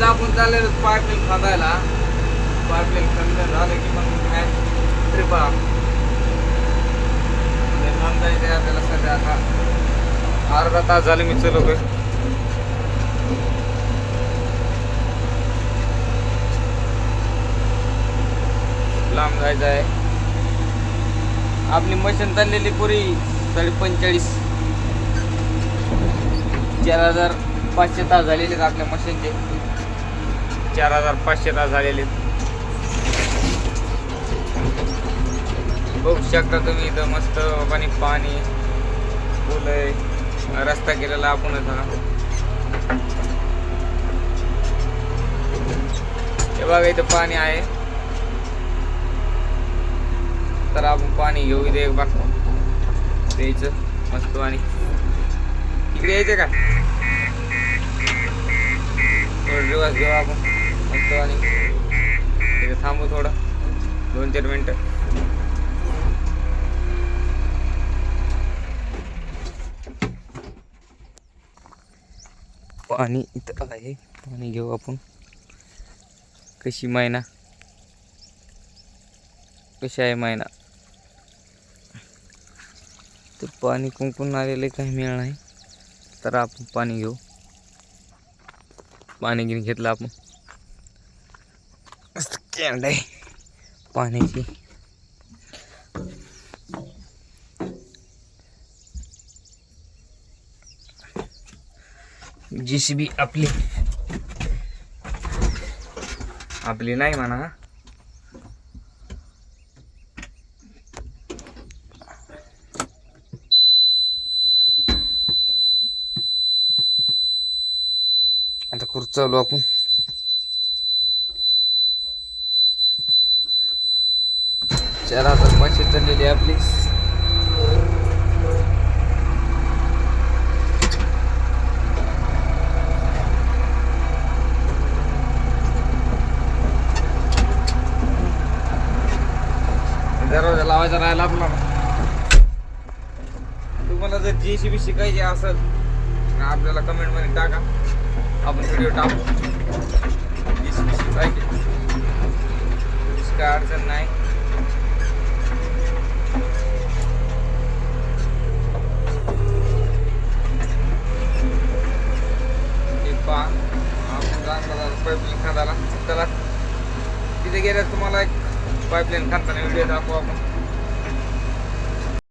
चाललेलो pipeline खांदायला. Pipeline खंद झालं की मग काय ट्रिपा जायचं आपल्याला सध्या आता अर्धा तास झाले मी चलवतोय लांब जायचं आहे. आपली मशीन चाललेली पुरी साडे पंचेचाळीस चार हजार पाचशे तास झालेले आहेत आपल्या मशीनचे. चार हजार पाचशे तास झालेले. बघू शकता तुम्ही इथं मस्त पाणी पाणी फुल आहे. रस्ता केलेला आपणच हा हे बघा इथं पाणी आहे. तर आपण पाणी घेऊ इथे एक बार द्यायचं मस्त पाणी. इकडे यायचं का? थोडं दिवस घेऊ आपण. बघतो आणि तिथे थांबू थोडं. दोन चार मिनटं. पाणी इथं आहे. पाणी घेऊ आपण. कशी मैना? कशी आहे मैना? तर पाणी कुंकून आलेलं काही मिळणार नाही. तर आपण पाणी घेऊ. पाणी घेऊन घेतलं आपण. कॅन्ड आहे पाण्याची. जीसीबी आपली. आपली नाही म्हणा. आता खुर्च चालू आपण. चार हजार पाचशे चाललेली आहे आपली. दरवाजा लावायचा राहिला आपला. तुम्हाला जर जी सी बी शिकायची असेल तर आपल्याला कमेंटमध्ये टाका. आपण व्हिडिओ टाकू. पाईपलाईन खांदाला चला. तिथे गेल्यास तुम्हाला एक पाईपलाईन खांदताना व्हिडिओ दाखवू आपण.